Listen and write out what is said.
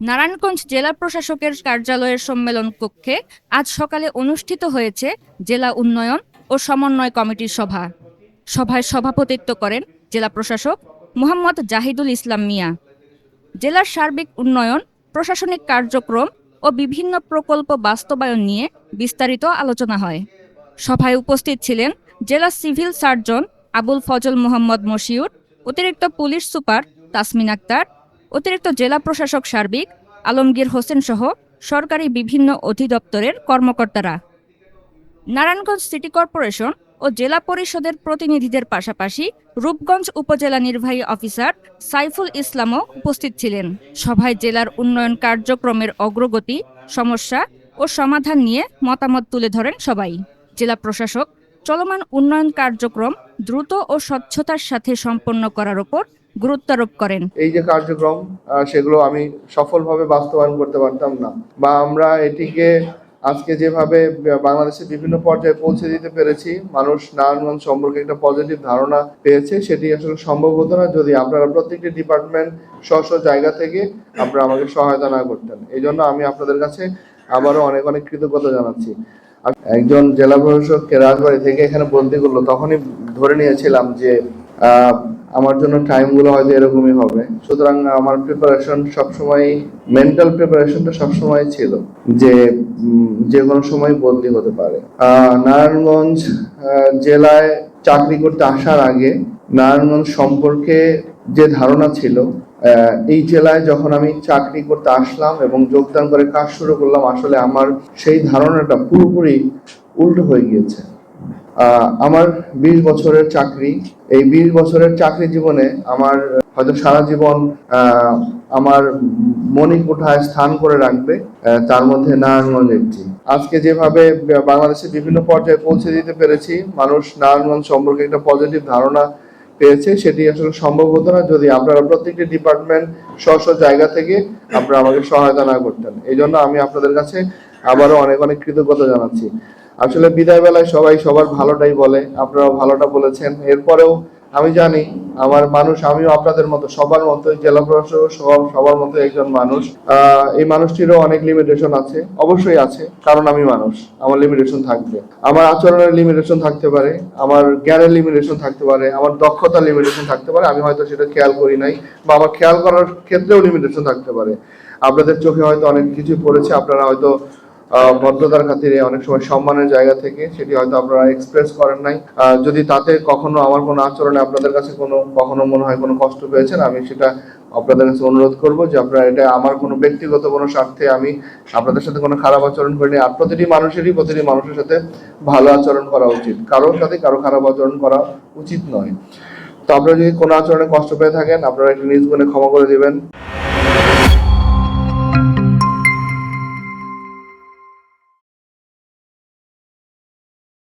নারায়ণগঞ্জ জেলা প্রশাসকের কার্যালয়ের সম্মেলন কক্ষে আজ সকালে অনুষ্ঠিত হয়েছে জেলা উন্নয়ন ও সমন্বয় কমিটির সভা। সভায় সভাপতিত্ব করেন জেলা প্রশাসক মোহাম্মদ জাহিদুল ইসলাম মিয়া। জেলার সার্বিক উন্নয়ন, প্রশাসনিক কার্যক্রম ও বিভিন্ন প্রকল্প বাস্তবায়ন নিয়ে বিস্তারিত আলোচনা হয়। সভায় উপস্থিত ছিলেন জেলা সিভিল সার্জন আবুল ফজল মোহাম্মদ মশিউর, অতিরিক্ত পুলিশ সুপার তাসমিন আক্তার অতিরিক্ত জেলা প্রশাসক সার্বিক, আলমগীর হোসেন সহ সরকারি বিভিন্ন অধিদপ্তরের কর্মকর্তারা। নারায়ণগঞ্জ সিটি কর্পোরেশন ও জেলা পরিষদের প্রতিনিধিদের পাশাপাশি রূপগঞ্জ উপজেলা নির্বাহী অফিসার সাইফুল ইসলামও উপস্থিত ছিলেন। সভায় জেলার উন্নয়ন কার্যক্রমের অগ্রগতি, সমস্যা ও সমাধান নিয়ে মতামত তুলে ধরেন সবাই। জেলা প্রশাসক চলমান উন্নয়ন কার্যক্রম দ্রুত ও স্বচ্ছতার সাথে সম্পন্ন করার উপর গুরুত্বারোপ করেন। এই যে কার্যক্রম সেগুলো আমি সফলভাবে বাস্তবায়ন করতে পারতাম না। বা আমরা এটিকে আজকে যেভাবে বাংলাদেশের বিভিন্ন পর্যায়ে পৌঁছে দিতে পেরেছি, মানুষ নারায়ণগঞ্জ সম্পর্কে একটা পজিটিভ ধারণা পেয়েছে, সেটি আসলে সম্ভব হতো না যদি আপনারা প্রত্যেকটি ডিপার্টমেন্ট স্ব স্ব জায়গা থেকে আপনারা আমাকে সহায়তা না করতেন। এই জন্য আমি আপনাদের কাছে আবারও অনেক অনেক কৃতজ্ঞতা জানাচ্ছি। একজন জেলা প্রশাসককে রাজবাড়ি থেকে এখানে বলতে করল, তখনই ধরে নিয়েছিলাম যে আমার জন্য টাইমগুলো হয়তো এরকমই হবে। সুতরাং আমার প্রিপারেশন সবসময় মেন্টাল প্রিপারেশনটা সবসময় ছিল যে যে কোনো সময় বদলি হতে পারে। নারায়ণগঞ্জ জেলায় চাকরি করতে আসার আগে নারায়ণগঞ্জ সম্পর্কে যে ধারণা ছিল এই জেলায় যখন আমি চাকরি করতে আসলাম এবং যোগদান করে কাজ শুরু করলাম, আসলে আমার সেই ধারণাটা পুরোপুরি উল্টো হয়ে গিয়েছে। আমার বিশ বছরের চাকরি, এই বিশ বছরের চাকরি জীবনে আমার, হয়তো সারা জীবন আমার মনি কোঠায় স্থান করে রাখবে তার মধ্যে নারায়ণগঞ্জ একটি। আজকে যেভাবে বাংলাদেশের বিভিন্ন পর্যায়ে পৌঁছে দিতে পেরেছি, মানুষ নারায়ণগঞ্জ সম্পর্কে একটা পজিটিভ ধারণা পেয়েছে, সেটি আসলে সম্ভব হতো না যদি আপনারা প্রত্যেকটি ডিপার্টমেন্ট স্ব জায়গা থেকে আপনারা আমাকে সহায়তা না করতেন। এই জন্য আমি আপনাদের কাছে আবারও অনেক অনেক কৃতজ্ঞতা জানাচ্ছি। আসলে বিদায় বেলায় সবাই সবার ভালোটাই বলে আপনারা ভালোটা বলেছেন। এরপরেও আমি জানি, আমার মানুষ, আমিও আপনাদের মতো, সবার মতো জেলা প্রশাসক সব সবার মতো একজন মানুষ। এই মানুষটিরও অনেক লিমিটেশন আছে, অবশ্যই আছে, কারণ আমি মানুষ, আমার লিমিটেশন থাকবে। আমার আচরণের লিমিটেশন থাকতে পারে, আমার জ্ঞানের লিমিটেশন থাকতে পারে, আমার দক্ষতার লিমিটেশন থাকতে পারে, আমি হয়তো সেটা খেয়াল করি নাই, বা আমার খেয়াল করার ক্ষেত্রেও লিমিটেশন থাকতে পারে। আপনাদের চোখে হয়তো অনেক কিছু পড়েছে, আপনারা হয়তো ভদ্রতার খাতিরে অনেক সময় সম্মানের জায়গা থেকে সেটি হয়তো আপনারা এক্সপ্রেস করেন নাই। যদি তাতে কখনো আমার কোনো আচরণে আপনাদের কাছে কোনো, কখনো মনে হয় কোনো কষ্ট পেয়েছেন, আমি সেটা আপনাদের কাছে অনুরোধ করব যে আপনারা এটা আমার কোনো ব্যক্তিগত কোনো স্বার্থে আমি আপনাদের সাথে কোনো খারাপ আচরণ করিনি। আর প্রতিটি মানুষেরই, প্রতিটি মানুষের সাথে ভালো আচরণ করা উচিত। কারোর সাথে কারও খারাপ আচরণ করা উচিত নয়। তো আপনারা যদি কোনো আচরণে কষ্ট পেয়ে থাকেন, আপনারা একটু নিজ গুণে ক্ষমা করে দিবেন।